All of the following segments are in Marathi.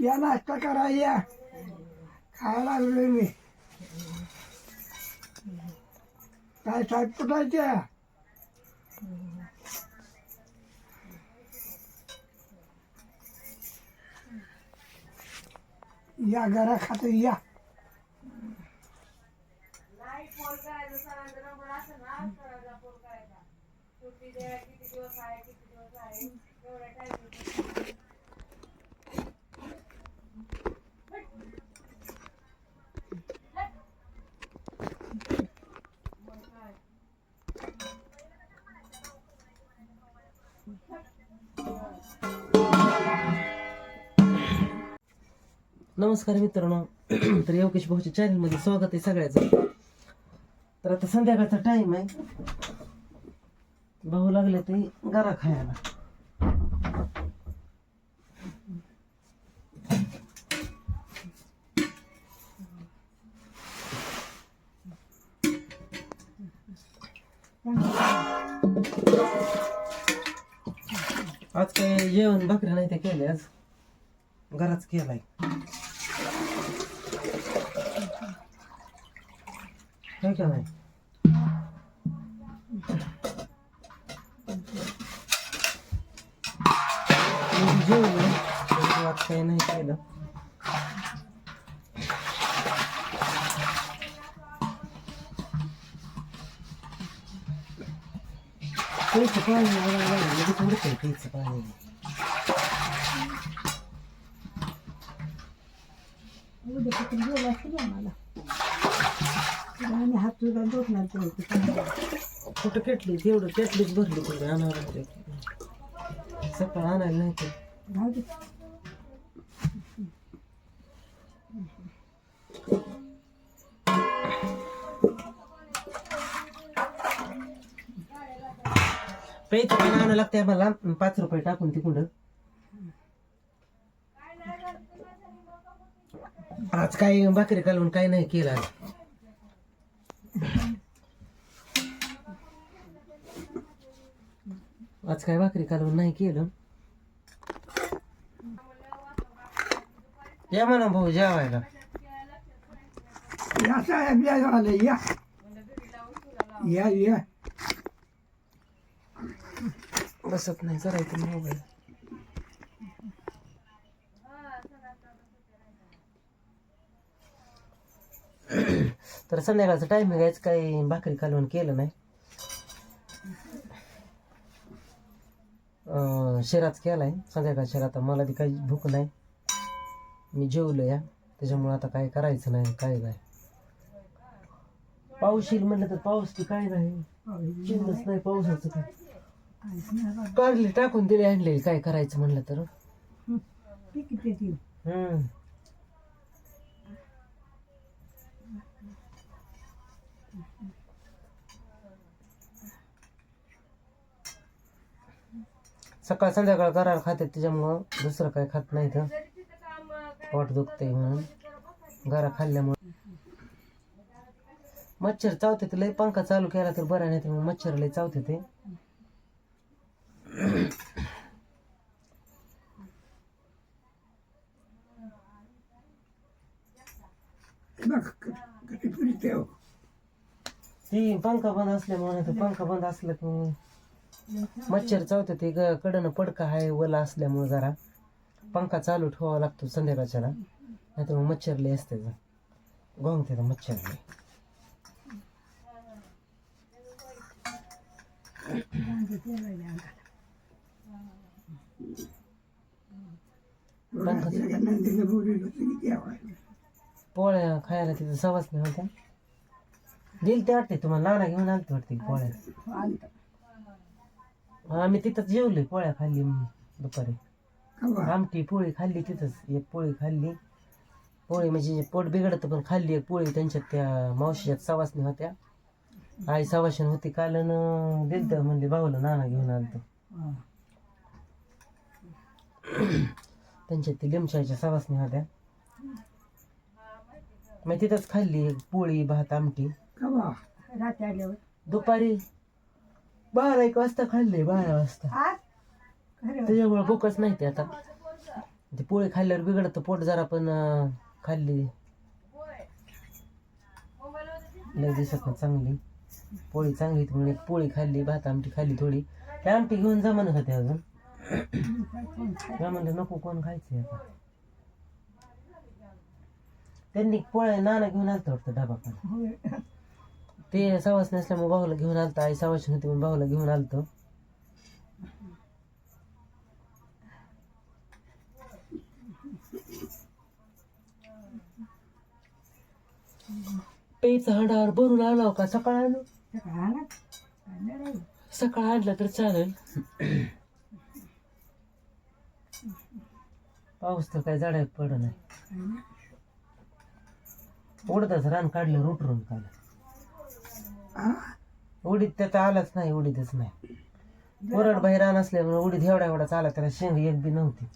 या नाश्ता करा या. खायला लागलोय मी. काय साहेब कुठायच्या या घरा खात या नमस्कार मित्रांनो. तर योगेश भाऊच्या चॅनलमध्ये स्वागत आहे सगळ्याचं. तर आता संध्याकाळचा टाइम आहे. भाऊ लागले ते गरा खायला. आज काय जेवण भाकरी नाही ते केले आज. घराच केलाय. काय का नाही मी जेवलो पण आज काही नाही केलं प्यायचं पाणी मला लागलं, लगेच उडतंय प्यायचं पाणी उद्यापासून बोला असते आम्हाला आणि हात तुझा तो कुठं केटली तेवढं केटलीच भरली तेवढी आणावं लागते सकाळ आणायला नाही ते. दे. प्यायचं पाणी आणावं लागते आम्हाला. पाच रुपये टाकून तिकडं. आज काय भाकरी कालवून काय नाही केलं आज. आज काय भाकरी कालवून नाही केलं. या म्हणा भाऊ जेवायला. या साहेब या झाले या. या या. बसत नाही जरा इथे मोबाईल. तर संध्याकाळचं टायमिंग आहेच काही भाकरी कालवण केलं नाही. शेराच केला आहे संध्याकाळ शिरा आता मला ती काही भूक नाही. मी जेवलो या. त्याच्यामुळे आता काय करायचं नाही काय नाही. पाऊस येईल म्हणलं तर पाऊस तर काय नाही. चिन्हच नाही पावसाचं काय. काढले टाकून दिले आणले. काय करायचं म्हणलं तर? हम्म. सकाळ संध्याकाळ करार खाते त्याच्यामुळं दुसरं काय खात नाही तर पोट दुखतंय म्हणून. घरा खाल्ल्यामुळं. मच्छर चावते ते लय पंखा चालू केला तर बरं नाही तर मग मच्छर लय चावते ते. हो. ती पंखा बंद असल्यामुळे पंखा बंद असला की मच्छर चावते ते ग- कडनं पडका आहे वला असल्यामुळे जरा पंखा चालू ठेवावा लागतो संध्याकाळच्याला. नाहीतर मग मच्छर लय असते गोंगते तर मच्छर लय पोळ्या खायला तिथं सवाच नाही होत्या. दिल ते वाटते तुम्हाला. नाना घेऊन आलते वाटते पोळ्या? आम्ही तिथंच जेवले पोळ्या खाल्ली दुपारी? आमटी पोळी खाल्ली तिथंच एक पोळी खाल्ली. पोळी म्हणजे पोट बिघडतं पण खाल्ली एक पोळी त्यांच्यात त्या मावशीच्यात सवासणी होत्या. आई सवाशन होती काल दिलत म्हणले भाऊला नाना घेऊन आलतो. त्यांच्यात ती लिमशाच्या सवासणी होत्या. मग तिथंच खाल्ली एक पोळी भात आमटी. दुपारी बारा एक वाजता खाल्ले बारा वाजता. आज? खरं त्याच्यामुळे भूकच नाही ते आता. ती पोळी खाल्ल्यावर बिघडत पोट जरा पण अं, खाल्ली. लय दिसत नाही चांगली. पोळी चांगली होती म्हणून एक पोळी खाल्ली भात आमटी खाल्ली थोडी. त्या आमटी घेऊन जा म्हणत होते अजून. मी म्हणलं नको कोण खायचं आता. त्यांनी पोळ्या नाना घेऊन आलतं वाटतं डबा पण ते सवास नसल्यामुळे भाऊला घेऊन आलतं आई सवाशी होती म्हणून भाऊला घेऊन आलतो. पेचा हंडावर भरून आलो का? सकाळ आलो? सकाळ आणलं तर चालेल. पाऊस तर काय झाडात पड नाही. उडतच रान काढलं रुटरून काल उडीत त्यात आलाच नाही उडीतच नाही. कोरड बाहेर रान असल्यामुळे उडीत एवढा एवढाच आला त्याला शेंग एक बी नव्हती.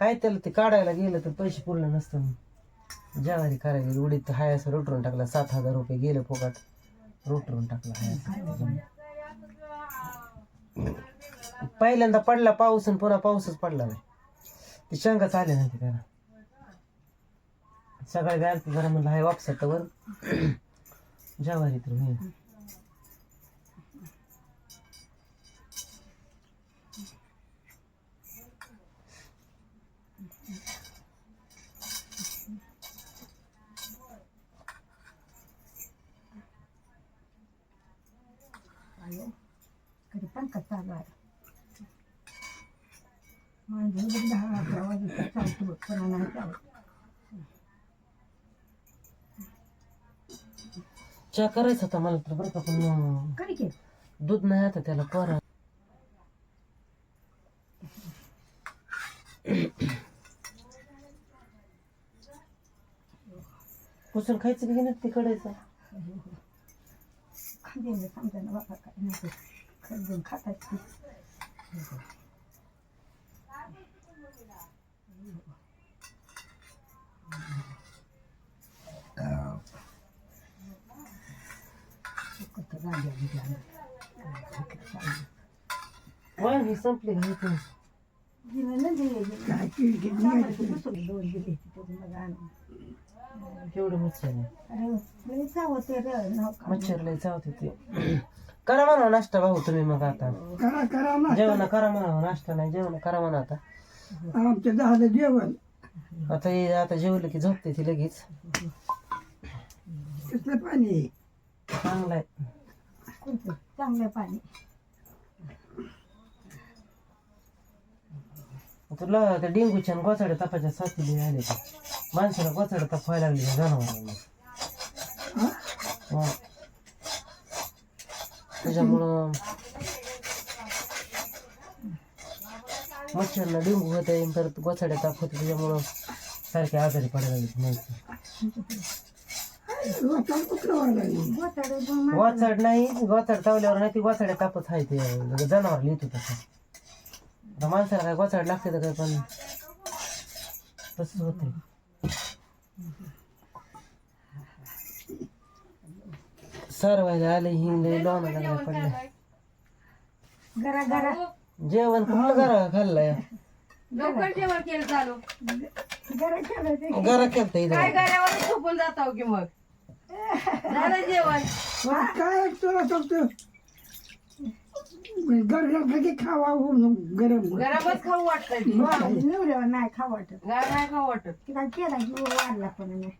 काय त्याला ते काढायला गेलं तर पैसे पुरलं नसतं ज्वारी करायला गेली उडीत हाय असं रोटरून टाकला सात हजार रुपये गेलं फुकट. रोटरून टाकला हाय. पहिल्यांदा पडला पाऊस आणि पुन्हा पाऊसच पडला नाही. ते शेंगाच आले नाही त्याला. सगळ्या गारती जरा म्हणलं हाय ज्वारी तर होईल कधी पण कसा आला म्हणजे दहा अकरा वाजता चालतो पण नाही चालत चहा करायचा होता मला तर बरं का पण अं, कधी की दूध नाही आता त्याला कोरा कुसून खायचं की नाही तिकडायचं खांद्याने समजा ना बाबा काय नाही खरडून खातात वांगी संपली आणून केवढं मच्छर मच्छर लय चावते ते करा म्हणा नाश्ता भाऊ तुम्ही मग आता. करा करा ना जेवण करा म्हणा नाश्ता नाही जेवण करा म्हणा आता. आमच्या झालं जेवण. आता हे आता जेवलं की झोपते ती लगेच. कसलं पाणी चांगलं आहे. चांगलं पाणी. तुला त्या डेंगूच्या आणि गोचाड्या तापाच्या साथीने आले ते. माणसाला गोचाड्या ताप व्हायला लागली जनावरांना. हं. त्याच्यामुळं मच्छरला डेंगू होत आहे परत गोचाड्या ताप होते त्याच्यामुळं सारखे आजारी पडायला लागले माणसं रोजचा कुठलं व्हायला लागली गोचाडे गोचाड नाही गोचाड चावल्यावर नाही ती गोचाड्या तापच आहे ते. जनावर लिहितो तसं आता माणसाला काय गोचाड लागते तर काय पण. तसंच होते सारवायला आले ही लय लोणा घरा घरा जेवण कुठलं घरा खाल्लंय? लवकर जेवण केलं चालू. घरा केलं झोपून जातो की मग? झालं जेवण. काय तुला सांगतो गरम की खावा गरम. गरमच खाऊ वाटतंय. ती. निवड्यावर नाही खा वाटत. गार नाही खाऊ वाटत. केला की वाढला पण नाही.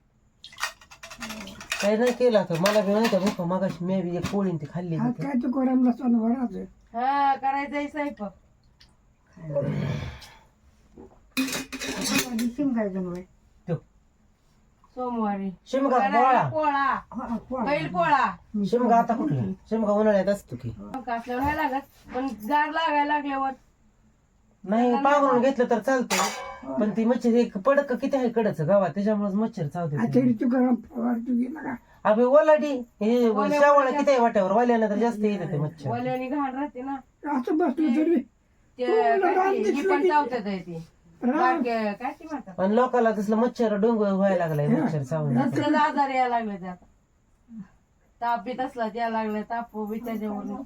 काही नाही केलं आता. मला बी माहिती भूक मागाशी मी बी एक पोळी ती खाल्ली हा होती. काय तू गरम लसण भरायचं हा करायचंय स्वयंपाक. त्यो. सोमवारी. शिमगा पोळा. पोळा. बैल पोळा. शिमगा आता कुठला? शिमगा उन्हाळ्यात असतो की. असल्यावर नाही लागत पण गार लागायला लागल्यावर. नाही पांघरून घेतलं तर चालतं पण ती मच्छर एक पडक किती आहे कडच गावात? त्याच्यामुळे मच्छर चावते तू गरम अबे ओलाडी. हे शेवाळा किती आहे वाट्यावर? वाल्यानं तर जास्त येते ते मच्छर. वल्यानी घाण राहते ना. असं बसलं तरी. ते काय ते, पण चावतात आहे ती. बाकी काय ती म्हणतात? पण लोकांना तसलं मच्छर डोंगर व्हायला लागलाय मच्छर चावून. तसलं आजार यायला लागले ते आता ताप बी तसला यायला लागलाय ताप बी त्याच्यावर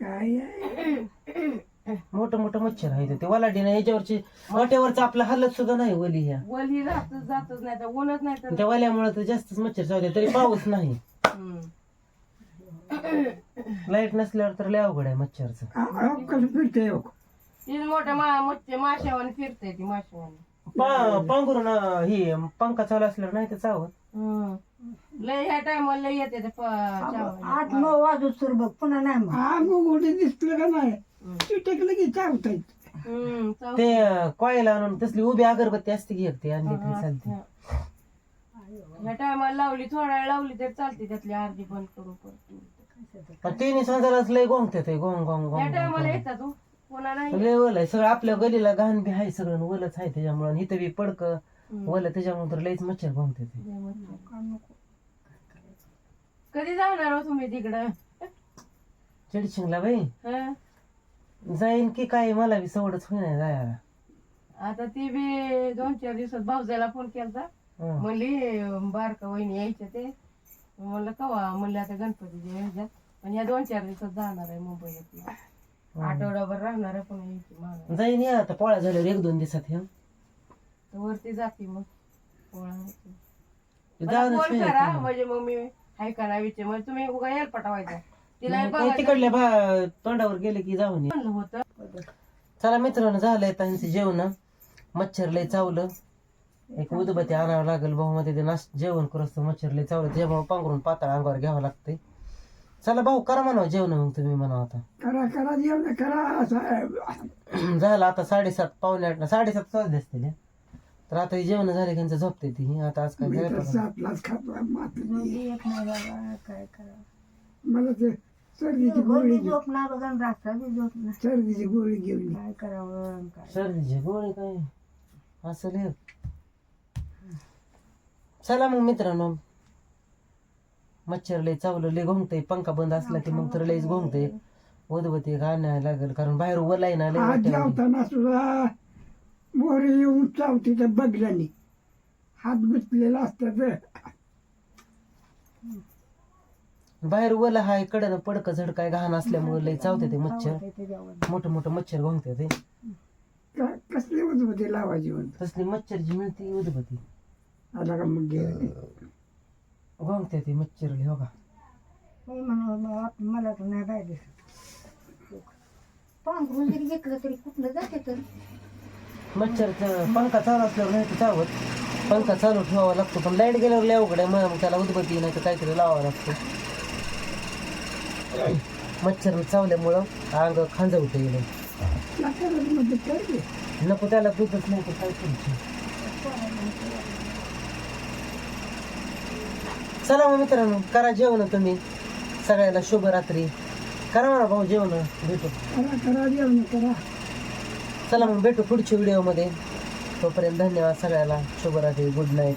काय आहे? मोठं मोठं मच्छर आहे ते. वलाडीनं याच्यावरची वाट्यावरचं आपलं हालत सुद्धा नाही वली ह्या. वली राहतच जातच नाही तर ऊनच नाही तर त्या वाल्यामुळे तर जास्तच मच्छर चावते तरी पाऊस नाही. हम्म. लाइट नसल्यावर तर लय अवघड आहे मच्छरचं. आ- कसं हो ती मोठ्या मा मच्छे माशावाने फिरते ती माशावाने. पा पांघरून अं, ही पंखा चालू असल्यावर नाही तर चावत. हम्म. लय ह्या टायमाला लय येते ते प- चावायला. आठ नऊ वाजू तर बघ पुन्हा नाही मग. दिसलं का नाही? ते टेकलं की हम्म, चाव- ते कॉईल आणून तसली उभी अगरबत्ती असते की एक ती आणली तरी चालते. ह्या टायमाला लावली थोडा वेळ लावली तर चालते त्यातली अर्धी बंद करून परत. पण तिन्ही लय गोंगते ते गोंग गोंग ह्या गोंग टायमाला येतात हो. नाही. लय ओल आहे. सगळं आपल्या गलीला घाण बी आहे सगळं ओलच आहे त्याच्यामुळे. इथं बी पडक. ओल त्याच्यामुळे तर लयच मच्छर गोंगते ते. कधी जाणार हो तुम्ही तिकडं? चिडचिंगला बाई? हं? जाईन की काय मला बी सवडच होईना जायला. आता ती बी दोन चार दिवसात भाऊजाला फोन केलता. हं. म्हणली अं, बारका वहिनी यायच्या ते. म्हणलं कवा? म्हणलं आता गणपतीच्या ह्याच्यात पण ह्या दोन चार दिवसात जाणार आहे मुंबईला आठवडाभर राहणार पण यायची. जाईन या आता पोळ्या झाल्यावर एक दोन दिवसात हे? तर वरती जाते मग. पोळा होते. मला जाऊनच फोन नाही करा येत. म्हणजे मग मी हाय करा विचार. म्हणजे तुम्ही उगा यायला पटवायचा तिला नाही, बघायचं. तिकडल्या बा तोंडावर गेले की जाऊन ये. म्हणलं होतं. चला मित्रांनो झालंय त्यांचं जेवण मच्छर लय चावलं. एक उदबत्ती आणावं लागेल भाऊ मध्ये ते नाश जेवण करत मच्छर लय चावलं. त्याच्यामुळे पांघरून पातळ अंगावर घ्यावं लागतंय. चला भाऊ करा म्हणावं जेवण मग तुम्ही म्हणा आता. करा करा जेवण करा असं झालं आता साडेसात पावणे आठ साडेसात वाजले असतील हे. तर आता हे जेवण झाले की यांचं झोपते ती आता आज काय मी तर जेवायचं? सातलाच खातो मात्र मुलगी एक नाही बाबा काय करा. मला ते सर्दीची गोळी गोळी झोप ना बघा आणि रास्ता बी झोप ना. सर्दीची गोळी घेऊन ये. काय करावं काय? सर्दीची गोळी काय? असं लय चला मग मित्रांनो मच्छर लय चावलं लय घोंगतय. पंखा बंद असला की मग तर लयच घोंगतय. उदबत्ती घालायला लागेल कारण बाहेर उभं ना लय आज वाटेल. जेवताना सुद्धा मोरे येऊन चावते त्या बगल्याने. हात गुंतलेला असतात बाहेर ओला हाय कडनं पडकं झडकाय घाण असल्यामुळे लय चावते ते मच्छर. मोठं मोठं मच्छर घोंगते ते. का- कसले उजवते लावायची म्हणतो तसली मच्छर जी मिळते उदबत्ती आला का मग घे. घोंगते ते मच्छर लय हो का? मी म्हणून आप- मला तर नाही काय दिसत. पांघरून जरी घेतलं तरी कुठलं जाते तर? मच्छरचं पंखा चालू असल्यावर नाही तर चावत. पंखा चालू ठेवावा लागतो पण लाइट गेल्यावर लय अवघड आहे. मग त्याला उदबत्ती नाही तर काहीतरी लावावं लागतं. मच्छर चावल्यामुळं अंग खांजवतं गेलं नको त्याला दूधच नाही तर काय करायचं चला मग मित्रांनो करा जेवण तुम्ही. सगळ्याला शुभरात्री करा म्हणा भाऊ जेवण भेटू. करा करा जेवण करा. चला मग भेटू पुढच्या व्हिडिओमध्ये तोपर्यंत धन्यवाद सगळ्याला. शुभरात्री गुड नाईट